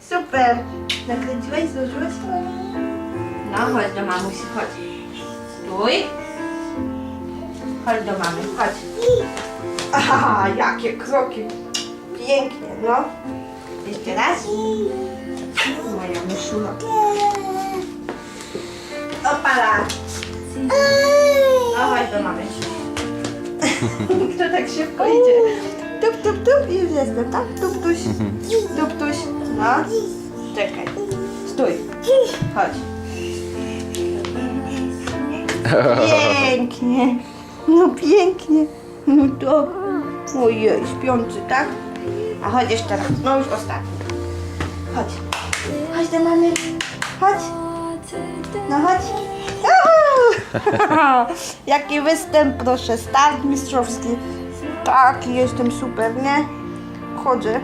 Super. Nakręciłeś, złożyłeś? No, chodź do mamusi, chodź. Stój. Chodź do mamy, chodź. Aha, jakie kroki. Pięknie, no. Jeszcze raz. Moja myszula. Opala. No, chodź do mamy. Kto tak szybko idzie? Tup, tup, tup, już jestem, tak? Tuptuś, tuptuś. No, czekaj. Stój. Chodź. Pięknie. No pięknie. No to... Ojej, śpiący, tak? A chodź jeszcze raz. No już ostatni. Chodź. Chodź do mamy. Chodź. No chodź. Jaki występ, proszę. Start mistrzowski. Tak, jestem super, nie? Chodzę.